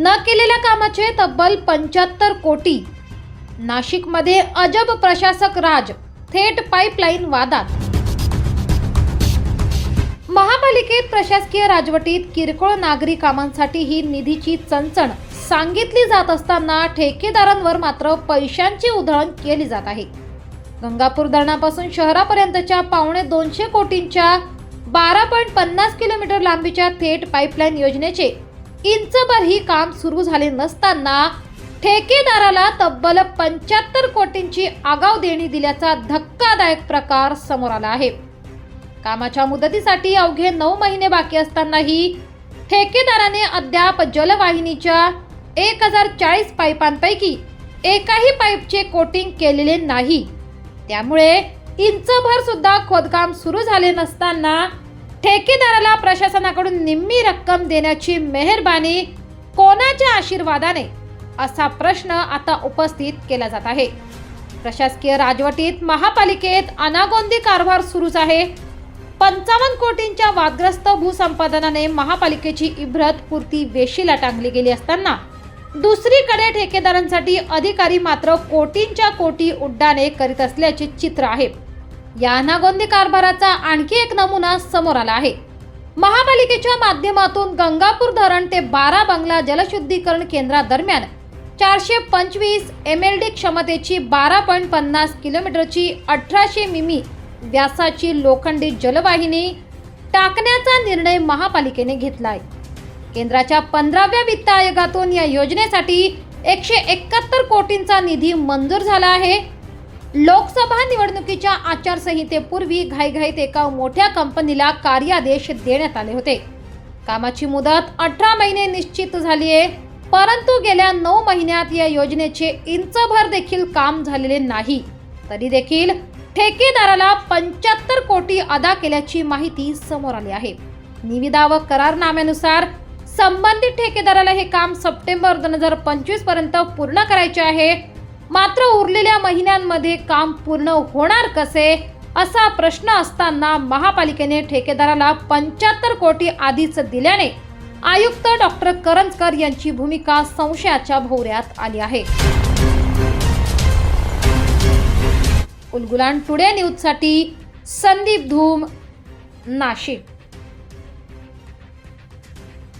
न केलेल्या कामाचे तब्बल पंच्याहत्तर कोटी. नाशिकमध्ये अजब प्रशासक राज थेट पाईपलाईन वादात. महापालिकेत प्रशासकीय राजवटीत किरकोळ नागरी कामांसाठी ही निधीची चणचण सांगितली जात असताना ठेकेदारांवर मात्र पैशांची उधळण केली जात आहे. गंगापूर धरणापासून शहरापर्यंतच्या पावणे दोनशे कोटींच्या बारा पॉईंट पन्नास किलोमीटर लांबीच्या थेट पाईपलाईन योजनेचे इंचभरही काम सुरू झाले नसताना ठेकेदाराला तब्बल पंच्याहत्तर कोटींची आगाव देणी दिल्याचा धक्कादायक प्रकार समोर आला आहे. कामाच्या मुदतीसाठी अवघे नऊ महिने बाकी असतानाही ठेकेदाराने अद्याप जलवाहिनीच्या एक हजार चाळीस पाईपांपैकी एकाही पाईपचे कोटिंग केलेले नाही. त्यामुळे इंचभर सुद्धा खोदकाम सुरू झाले नसताना ठेकेदाराला प्रशासनाकडून निम्मी रक्कम देण्याची मेहरबानी कोणाच्या आशीर्वादाने असा प्रश्न आता उपस्थित केला जात आहे. प्रशासकीय राजवटीत महापालिकेत अनागोंदी कारभार सुरूच आहे. पंचावन्न कोटींच्या वादग्रस्त भूसंपादनाने महापालिकेची इब्रत पुरती वेशीला टांगली गेली असताना दुसरीकडे ठेकेदारांसाठी अधिकारी मात्र कोटींच्या कोटी उड्डाणे करीत असल्याचे चित्र आहे. या नागोंदी कारभाराचा आणखी एक नमुना समोर आला आहे. महापालिकेच्या माध्यमातून गंगापूर धरण ते बारा बंगला जलशुद्धीकरण केंद्रादरम्यान चारशे पंचवीस एम एल डी क्षमतेची बारा पॉईंट पन्नास किलोमीटरची अठराशे मिमी व्यासाची लोखंडी जलवाहिनी टाकण्याचा निर्णय महापालिकेने घेतला आहे केंद्राच्या पंधराव्या वित्त आयोगातून या योजनेसाठी एकशे एकाहत्तर कोटींचा निधी मंजूर झाला आहे. लोकसभा निवडणुकीच्या आचारसंहितेपूर्वी घाईघाईत एका मोठ्या कंपनीला कार्यादेश देण्यात आले होते. कामाची मुदत अठरा महिने निश्चित झाली आहे परंतु गेल्या नऊ महिन्यात या योजनेचे इंचभर देखील काम झालेले नाही. तरी देखील ठेकेदाराला पंच्याहत्तर कोटी अदा केल्याची माहिती समोर आली आहे. निविदा व करारनाम्यानुसार संबंधित ठेकेदाराला हे काम सप्टेंबर दोन हजार पंचवीसपर्यंत पूर्ण करायचे आहे मात्र उरलेल्या महिन्यांमध्ये काम पूर्ण होणार कसे असा प्रश्न असताना महापालिकेने ठेकेदाराला पंच्याहत्तर कोटी आधीच दिल्याने आयुक्त डॉक्टर करंजकर यांची भूमिका संशयाच्या भोवऱ्यात आली आहे. उलगुलान टुडे न्यूजसाठी संदीप धूम नाशिक.